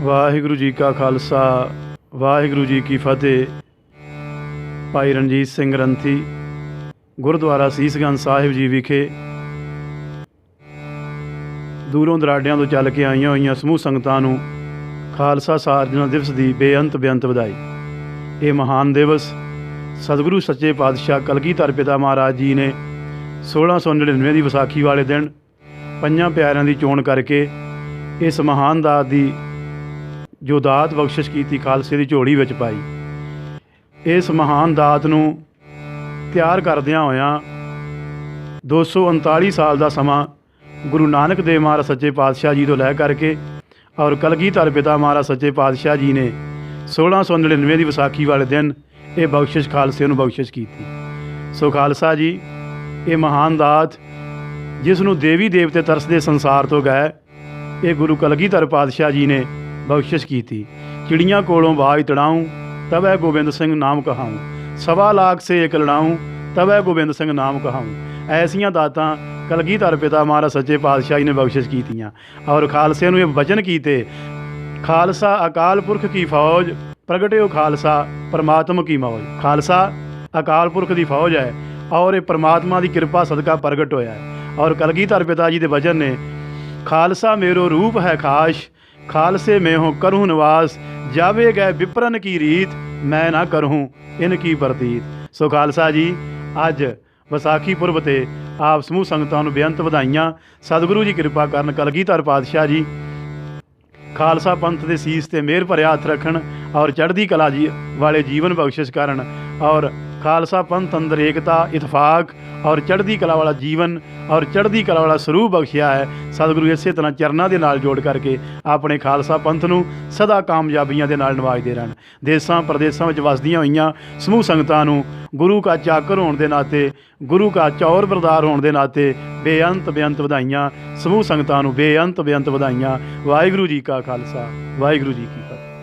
ਵਾਹਿਗੁਰੂ ਜੀ ਕਾ ਖਾਲਸਾ, ਵਾਹਿਗੁਰੂ ਜੀ ਕੀ ਫਤਿਹ। ਭਾਈ ਰਣਜੀਤ ਸਿੰਘ ਰੰਥੀ, ਗੁਰਦੁਆਰਾ ਸੀਸਗੰਜ ਸਾਹਿਬ ਜੀ ਵਿਖੇ ਦੂਰੋਂ ਦਰਾਡਿਆਂ ਤੋਂ ਚੱਲ ਕੇ ਆਈਆਂ ਹੋਈਆਂ ਸਮੂਹ ਸੰਗਤਾਂ ਨੂੰ ਖਾਲਸਾ ਸਾਜਨਾ ਦਿਵਸ ਦੀ ਬੇਅੰਤ ਬੇਅੰਤ ਵਧਾਈ। ਇਹ ਮਹਾਨ ਦਿਵਸ ਸਤਿਗੁਰੂ ਸੱਚੇ ਪਾਤਸ਼ਾਹ ਕਲਗੀਧਰ ਪਿਤਾ ਮਹਾਰਾਜ ਜੀ ਨੇ 1699 ਦੀ ਵਿਸਾਖੀ ਵਾਲੇ ਦਿਨ ਪੰਜਾਂ ਪਿਆਰਿਆਂ ਦੀ ਚੋਣ ਕਰਕੇ ਇਸ ਮਹਾਨ ਦਾਤ ਦੀ ਜੋ ਦਾਤ ਬਖਸ਼ਿਸ਼ ਕੀਤੀ ਖਾਲਸੇ ਦੀ ਝੋਲੀ ਵਿੱਚ ਪਾਈ। ਇਸ ਮਹਾਨ ਦਾਤ ਨੂੰ ਤਿਆਰ ਕਰਦਿਆਂ ਹੋਇਆਂ 239 ਸਾਲ ਦਾ ਸਮਾਂ ਗੁਰੂ ਨਾਨਕ ਦੇਵ ਮਹਾਰਾਜ ਸੱਚੇ ਪਾਤਸ਼ਾਹ ਜੀ ਤੋਂ ਲੈ ਕਰਕੇ ਔਰ ਕਲਗੀਧਰ ਪਿਤਾ ਮਹਾਰਾਜ ਸੱਚੇ ਪਾਤਸ਼ਾਹ ਜੀ ਨੇ 1699 ਦੀ ਵਿਸਾਖੀ ਵਾਲੇ ਦਿਨ ਇਹ ਬਖਸ਼ਿਸ਼ ਖਾਲਸੇ ਨੂੰ ਬਖਸ਼ਿਸ਼ ਕੀਤੀ। ਸੋ ਖਾਲਸਾ ਜੀ, ਇਹ ਮਹਾਨ ਦਾਤ ਜਿਸ ਨੂੰ ਦੇਵੀ ਦੇਵਤੇ ਤਰਸਦੇ ਸੰਸਾਰ ਤੋਂ ਗਏ, ਇਹ ਗੁਰੂ ਕਲਗੀਧਰ ਪਾਤਸ਼ਾਹ ਜੀ ਨੇ ਬਖਸ਼ਿਸ਼ ਕੀਤੀ। ਚਿੜੀਆਂ ਕੋਲੋਂ ਬਾਜ ਤੜਾਉਂ ਤਬੈ ਗੋਬਿੰਦ ਸਿੰਘ ਨਾਮ ਕਹਾਉਂ। ਸਵਾ ਲਾਖ ਸੇ ਇਕ ਲੜਾਉਂ ਤਬੈ ਗੋਬਿੰਦ ਸਿੰਘ ਨਾਮ ਕਹਾਉਂ। ਐਸੀਆਂ ਦਾਤਾਂ ਕਲਗੀਧਰ ਪਿਤਾ ਮਹਾਰਾਜ ਸੱਚੇ ਪਾਤਸ਼ਾਹ ਜੀ ਨੇ ਬਖਸ਼ਿਸ਼ ਕੀਤੀਆਂ। ਔਰ ਖਾਲਸੇ ਨੂੰ ਇਹ ਵਚਨ ਕੀਤੇ, ਖਾਲਸਾ ਅਕਾਲ ਪੁਰਖ ਕੀ ਫੌਜ, ਪ੍ਰਗਟਿਓ ਖਾਲਸਾ ਪਰਮਾਤਮਾ ਕੀ ਮੌਜ। ਖਾਲਸਾ ਅਕਾਲ ਪੁਰਖ ਦੀ ਫੌਜ ਹੈ, ਔਰ ਇਹ ਪਰਮਾਤਮਾ ਦੀ ਕਿਰਪਾ ਸਦਕਾ ਪ੍ਰਗਟ ਹੋਇਆ ਹੈ। ਔਰ ਕਲਗੀਧਰ ਪਿਤਾ ਜੀ ਦੇ ਵਚਨ ਨੇ, ਖਾਲਸਾ ਮੇਰੋ ਰੂਪ ਹੈ ਖਾਸ਼ ਖਾਲਸੇ ਮੈਂ ਹੋ, ਕਰੂੰ ਨਿਵਾਸ, ਜਾਵੇ ਗਏ ਵਿਪਰਨ ਕੀ ਰੀਤ, ਮੈਂ ਨਾ ਕਰੂੰ ਇਨ ਕੀ ਪ੍ਰਤੀਤ। ਸੋ ਖਾਲਸਾ ਜੀ, ਅੱਜ ਵਿਸਾਖੀ ਪੁਰਬ ਤੇ ਆਪ ਸਮੂਹ ਸੰਗਤਾਂ ਨੂੰ ਬੇਅੰਤ ਵਧਾਈਆਂ। ਸਤਿਗੁਰੂ ਜੀ ਕਿਰਪਾ ਕਰਨ ਕਲਗੀਧਰ ਪਾਤਸ਼ਾਹ ਜੀ। ਖਾਲਸਾ ਪੰਥ ਦੇ ਸੀਸ ਤੇ ਮਿਹਰ ਭਰਿਆ ਹੱਥ ਰੱਖਣ ਔਰ ਚੜ੍ਹਦੀ ਕਲਾ ਜੀ ਵਾਲੇ ਜੀਵਨ ਬਖਸ਼ਿਸ਼ ਕਰਨ ਔਰ ਖਾਲਸਾ ਪੰਥ ਅੰਦਰ ਏਕਤਾ, ਇਤਫਾਕ ਔਰ ਚੜ੍ਹਦੀ ਕਲਾ ਵਾਲਾ ਜੀਵਨ ਔਰ ਚੜ੍ਹਦੀ ਕਲਾ ਵਾਲਾ ਸਰੂਪ ਬਖਸ਼ਿਆ ਹੈ। ਸਤਿਗੁਰੂ ਇਸੇ ਤਰ੍ਹਾਂ ਚਰਨਾਂ ਦੇ ਨਾਲ ਜੋੜ ਕਰਕੇ ਆਪਣੇ ਖਾਲਸਾ ਪੰਥ ਨੂੰ ਸਦਾ ਕਾਮਯਾਬੀਆਂ ਦੇ ਨਾਲ ਨਿਵਾਜਦੇ ਰਹਿਣ। ਦੇਸਾਂ ਪ੍ਰਦੇਸਾਂ ਵਿੱਚ ਵਸਦੀਆਂ ਹੋਈਆਂ ਸਮੂਹ ਸੰਗਤਾਂ ਨੂੰ ਗੁਰੂ ਕਾ ਚਾਕਰ ਹੋਣ ਦੇ ਨਾਤੇ, ਗੁਰੂ ਕਾ ਚੌਰ ਬਰਦਾਰ ਹੋਣ ਦੇ ਨਾਤੇ ਬੇਅੰਤ ਬੇਅੰਤ ਵਧਾਈਆਂ। ਸਮੂਹ ਸੰਗਤਾਂ ਨੂੰ ਬੇਅੰਤ ਬੇਅੰਤ ਵਧਾਈਆਂ। ਵਾਹਿਗੁਰੂ ਜੀ ਕਾ ਖਾਲਸਾ, ਵਾਹਿਗੁਰੂ ਜੀ ਕੀ